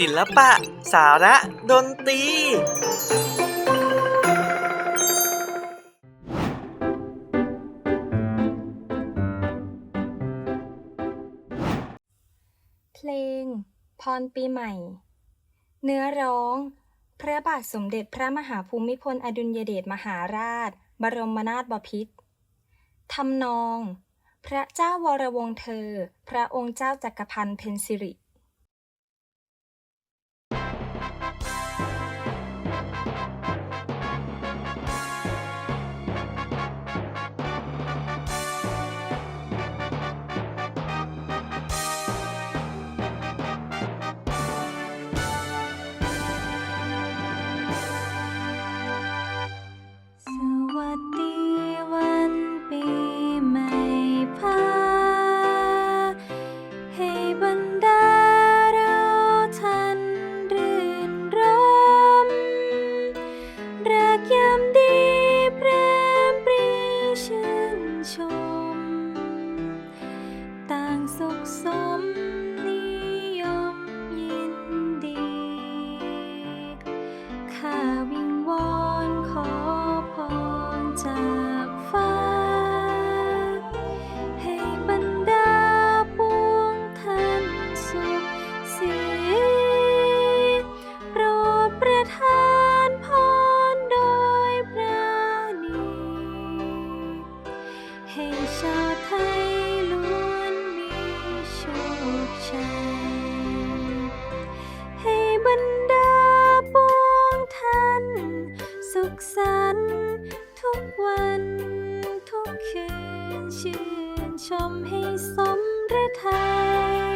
ศิลปะ สาระ ดนตรี เพลง พรปีใหม่ เนื้อร้อง พระบาทสมเด็จพระมหาภูมิพลอดุลยเดชมหาราช บรมนาถบพิตรทำนอง พระเจ้าวรวงเธอ พระองค์เจ้าจักรพันธ์เพ็ญสิริ ให้ชาวไทยล้วนมีโชคชัย ให้บรรดาปวงท่าน สุขสันต์ทุกวันทุกคืนชื่นชมให้สมฤทัย